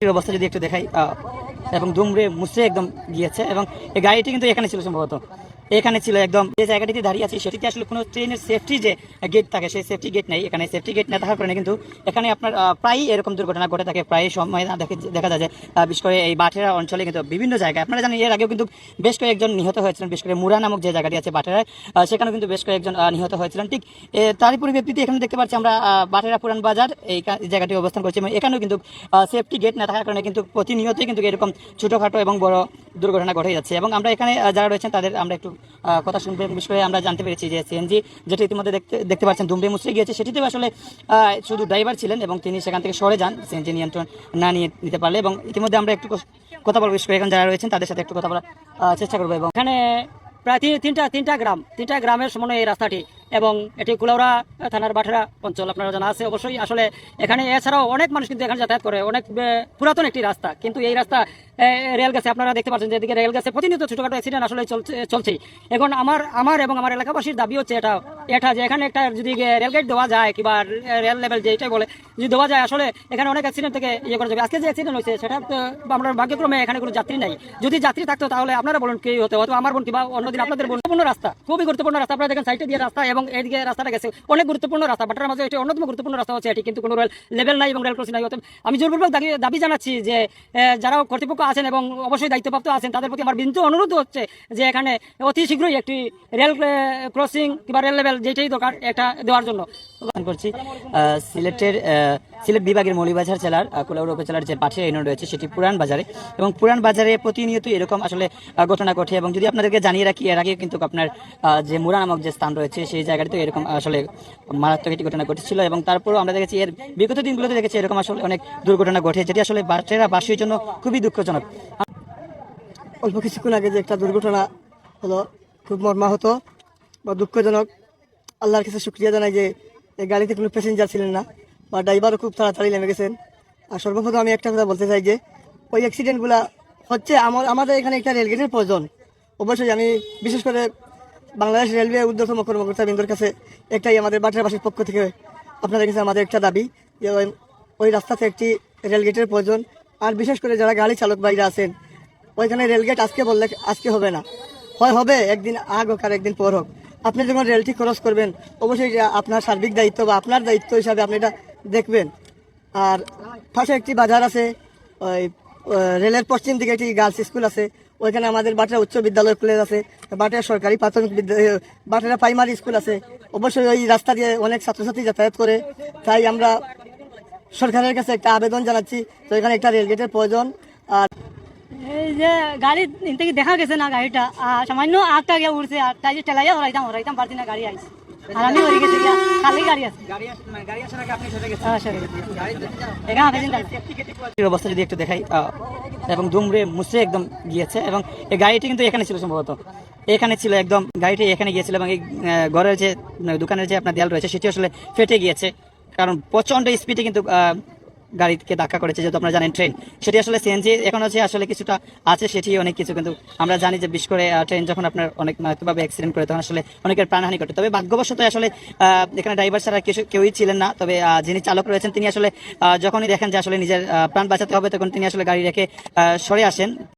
অবস্থা যদি একটু দেখাই এবং দুমড়ে মুছে একদম গিয়েছে, এবং এই গাড়িটি কিন্তু এখানে ছিল সম্ভবত। এখানে ছিল একদম যে জায়গাটিতে দাঁড়িয়ে আছি সেটিতে আসলে কোনো ট্রেনের সেফটি যে গেট থাকে সেই সেফটি গেট নেই। এখানে সেফটি গেট না থাকার কারণে কিন্তু এখানে আপনার প্রায়ই এরকম দুর্ঘটনা ঘটে থাকে। প্রায় সময় দেখে- দেখা যায় যে বিশেষ করে এই বাটেরা অঞ্চলে কিন্তু বিভিন্ন জায়গায় আপনারা জানেন এর আগেও কিন্তু বেশ কয়েকজন নিহত হয়েছিলেন বিশেষ করে মুরা নামক যে জায়গাটি আছে বাটেরায় আহ, সেখানেও কিন্তু বেশ কয়েকজন নিহত হয়েছিলেন। ঠিক তারই পরিপ্রেক্ষিতে এখানে দেখতে পাচ্ছি আমরা বাটেরা পুরান বাজার এই জায়গাটি অবস্থান করছি। এবং এখানেও কিন্তু সেফটি গেট না থাকার কারণে কিন্তু প্রতিনিয়তই কিন্তু এরকম ছোটোখাটো এবং বড় দুর্ঘটনা ঘটে যাচ্ছে। এবং আমরা এখানে যারা রয়েছেন তাদের আমরা একটু কথা শুনবে বিষয়ে আমরা জানতে পেরেছি যে সিএনজি যেটি ইতিমধ্যে দেখতে দেখতে পাচ্ছেন, দুমড়ে মুচড়ে গিয়েছে সেটিতে আসলে শুধু ড্রাইভার ছিলেন এবং তিনি সেখান থেকে সরে যান, সিএনজি নিয়ন্ত্রণ না নিয়ে নিতে পারলে এবং ইতিমধ্যে আমরা একটু কথা বলব বিষয়ে এখন যারা রয়েছেন, তাদের সাথে একটু কথা বলার চেষ্টা করব এবং এখানে প্রায় তিন- তিনটা তিনটা গ্রাম, তিনটা গ্রামের সমন্বয়ে এই রাস্তাটি এবং এটি কুলাউড়া থানার বাঠেরা অঞ্চল। আপনারা জানা আছে অবশ্যই, আসলে এখানে এছাড়াও অনেক মানুষ কিন্তু এখানে যাতায়াত করে, অনেক পুরাতন একটি রাস্তা। কিন্তু এই রাস্তা রেল গেছে, আপনারা দেখতে পাচ্ছেন যেদিকে রেল গেছে প্রতিনিয়ত ছোটখাটো অ্যাক্সিডেন্ট আসলে চলছে এখন আমার আমার এবং আমার এলাকাবাসীর দাবি হচ্ছে এটা এটা যে এখানে একটা যদি রেলগেট দেওয়া যায় কিংবা রেল লেভেল যেটাই বলে, যদি দেওয়া যায় আসলে এখানে অনেক অ্যাক্সিডেন্ট থেকে ইয়ে করা যাবে। আজকে যে অ্যাক্সিডেন্ট হয়েছে, সেটা তো আমরা ভাগ্যক্রমে এখানে কোনো যাত্রী নাই। যদি যাত্রী থাকতো, তাহলে আপনারা বলুন কি হতো হয়তো আমার বোন কিংবা অন্যদিন আপনাদের গুরুত্বপূর্ণ রাস্তা, খুবই গুরুত্বপূর্ণ রাস্তা। আপনারা দেখেন সাইডে দিয়ে রাস্তা এবং এইদিকে রাস্তাটা গেছে। অনেক গুরুত্বপূর্ণ রাস্তা। বাটার মাঝে এটি অন্যতম গুরুত্বপূর্ণ রাস্তা হচ্ছে এটি, কিন্তু কোনো রেল লেভেল নাই এবং রেল ক্রসিং নাই। আমি জোরপূর্বক দাবি জানাচ্ছি যে যারা কর্তৃপক্ষ আছেন এবং অবশ্যই দায়িত্বপ্রাপ্ত আছেন, তাদের প্রতি আমার বিন্দু অনুরোধ হচ্ছে যে, এখানে অতি শীঘ্রই একটি রেল ক্রসিং কিংবা রেল লেভেল যেটাই দরকার এটা দেওয়ার জন্য করছি। সিলেটের সিলেট বিভাগের মৌলিবাজার জেলার কুলাউড়া উপজেলার যে পাঠিয়া ইউনিয়ন রয়েছে সেটি পুরান বাজারে। এবং পুরান বাজারে প্রতিনিয়ত এরকম আসলে ঘটনা ঘটে এবং যদি আপনাদেরকে জানিয়ে রাখি, এর আগে কিন্তু আপনার যে মুরা নামক যে স্থান রয়েছে সেই জায়গাটিতে এরকম আসলে মারাত্মক একটি ঘটনা ঘটেছিল এবং তারপরও আমরা দেখেছি এর বিগত দিনগুলোতে দেখেছি এরকম আসলে অনেক দুর্ঘটনা ঘটে, যেটি আসলে বাসীর জন্য খুবই দুঃখজনক। অল্প কিছুক্ষণ আগে যে একটা দুর্ঘটনা হলো, খুব মর্মাহত বা দুঃখজনক। আল্লাহর কাছে শুক্রিয়া জানাই যে এই গাড়িতে কোনো প্যাসেঞ্জার ছিলেন না। বা ড্রাইভারও খুব তাড়াতাড়ি নেমে গেছেন। আর সর্বপ্রথম আমি একটা কথা বলতে চাই যে, ওই অ্যাক্সিডেন্টগুলা হচ্ছে আমার, আমাদের এখানে একটা রেলগেটের প্রয়োজন। অবশ্যই আমি বিশেষ করে বাংলাদেশ রেলওয়ে ঊর্ধ্বতম কর্মকর্তা বৃন্দর কাছে একটাই আমাদের বাটারবাসীর পক্ষ থেকে আপনাদের কাছে আমাদের একটা দাবি যে, ওই রাস্তাতে একটি রেলগেটের প্রয়োজন। আর বিশেষ করে যারা গাড়ি চালক ভাইরা আছেন, ওইখানে রেলগেট আজকে বললে আজকে হবে না। হয় হবে, একদিন আগ হোক আর একদিন পর হোক। আপনি যখন রেলটি ক্রস করবেন, অবশ্যই আপনার সার্বিক দায়িত্ব বা আপনার দায়িত্ব হিসাবে আপনি এটা দেখবেন। আর পাশে একটি বাজার আছে, ওই রেলের পশ্চিম দিকে একটি গার্লস স্কুল আছে। ওইখানে আমাদের বাটেরা উচ্চ বিদ্যালয় কলেজ আছে। বাটেরা সরকারি প্রাথমিক বিদ্যালয় বাটেরা প্রাইমারি স্কুল আছে। অবশ্যই ওই রাস্তা দিয়ে অনেক ছাত্রছাত্রী যাতায়াত করে। তাই আমরা সরকারের কাছে একটা আবেদন জানাচ্ছি তো এখানে একটা রেলগেটের প্রয়োজন। আর এই যে গাড়ি থেকে দেখা গেছে না গাড়িটা সামান্য আগটা গিয়ে উঠছে আর তাই যে ঠেলাইয়া হরাইতাম হরাইতাম পারছি না গাড়ি আইছে। আর আমি হয়ে গেছি খালি গাড়ি আছে। হ্যাঁ, দাঁড়ানো। এর অবস্থা যদি একটু দেখাই আহ, এবং দুমড়ে মুচড়ে একদম গিয়েছে এবং এই গাড়িটি কিন্তু এখানে ছিল সম্ভবত। এখানে ছিল একদম গাড়িটি এখানে গিয়েছিল এবং এই ঘরের যে দোকানের যে আপনার দেয়াল রয়েছে সেটি আসলে ফেটে গিয়েছে। কারণ প্রচণ্ড স্পিডে কিন্তু গাড়িকে ধাক্কা করেছে, যেহেতু আপনারা জানেন ট্রেন। সেটি আসলে সিএনজি এখন হচ্ছে আসলে কিছুটা আছে, সেটি অনেক কিছু, কিন্তু আমরা জানি যে বিশেষ করে ট্রেন যখন আপনার অনেক মারাত্মকভাবে অ্যাক্সিডেন্ট করে, তখন আসলে অনেকের প্রাণহানি ঘটে। তবে ভাগ্যবশত আসলে এখানে ড্রাইভার ছাড়া কিছু কেউই ছিলেন না। তবে যিনি চালক রয়েছেন, তিনি আসলে যখনই দেখেন যে আসলে নিজের প্রাণ বাঁচাতে হবে, তখন তিনি আসলে গাড়ি রেখে সরে আসেন।